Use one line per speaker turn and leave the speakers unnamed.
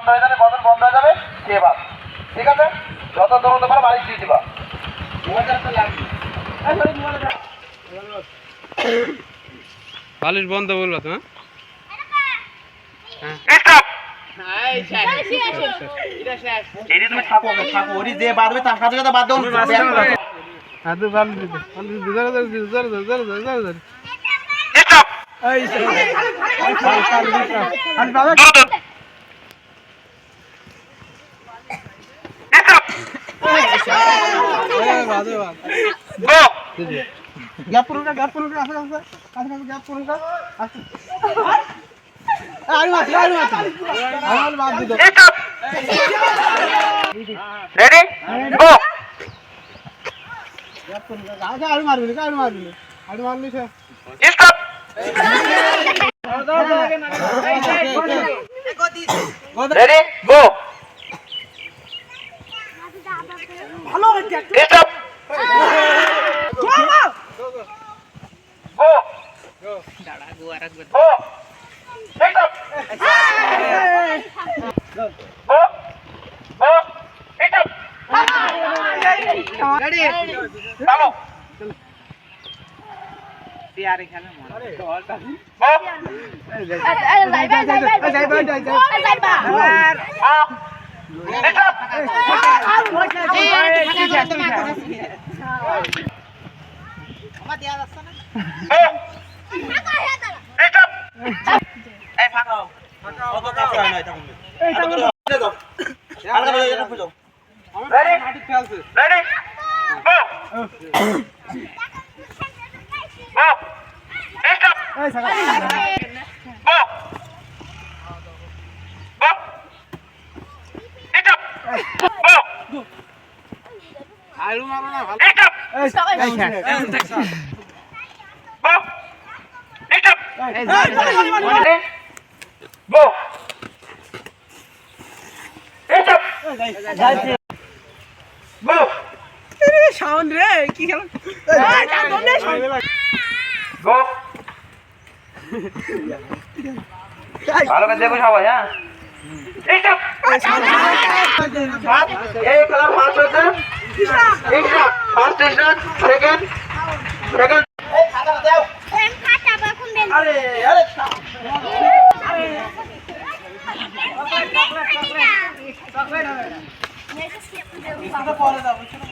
বন্ধ হয়ে যাবে বদল বন্ধ হয়ে যাবে কে বাস ঠিক আছে যত দৌড়তে পারো বাড়ি দিয়ে দিবা
বালিশ বন্ধ বলবা তো হ্যাঁ गैप करूँ का गैप करूँ का आसपास आसपास आसपास गैप करूँ का आलू आती आलू आती आलू बाप जी दो।
रेडी गो
गैप करूँ का आजा आलू मार लेगा आलू मार लेगा आलू मार लेगा
stop ready
warag ba? Oh!
Wake up!
Oh!
Oh! Wake up!
Ready?
Talo!
Tiyari ka na mo. Oh!
Zay ba? Zay ba? Zay ba? Zay ba? Zay ba?
Oh!
Wake up! Oh!
Oh! Oh!
Oh! Ready
মাটি খেলছে
ready go go stop এই
সাকা গো go stop go আলু মারো না ভালো। Stop এই
এই go stop এই
ready go stop
go
sound রে কি খেলা?
ভালো করে দেখো সবাই হ্যাঁ এই খেলার ফার্স্ট হচ্ছে। ফার্স্ট সেকেন্ড সেকেন্ড
పోలేదా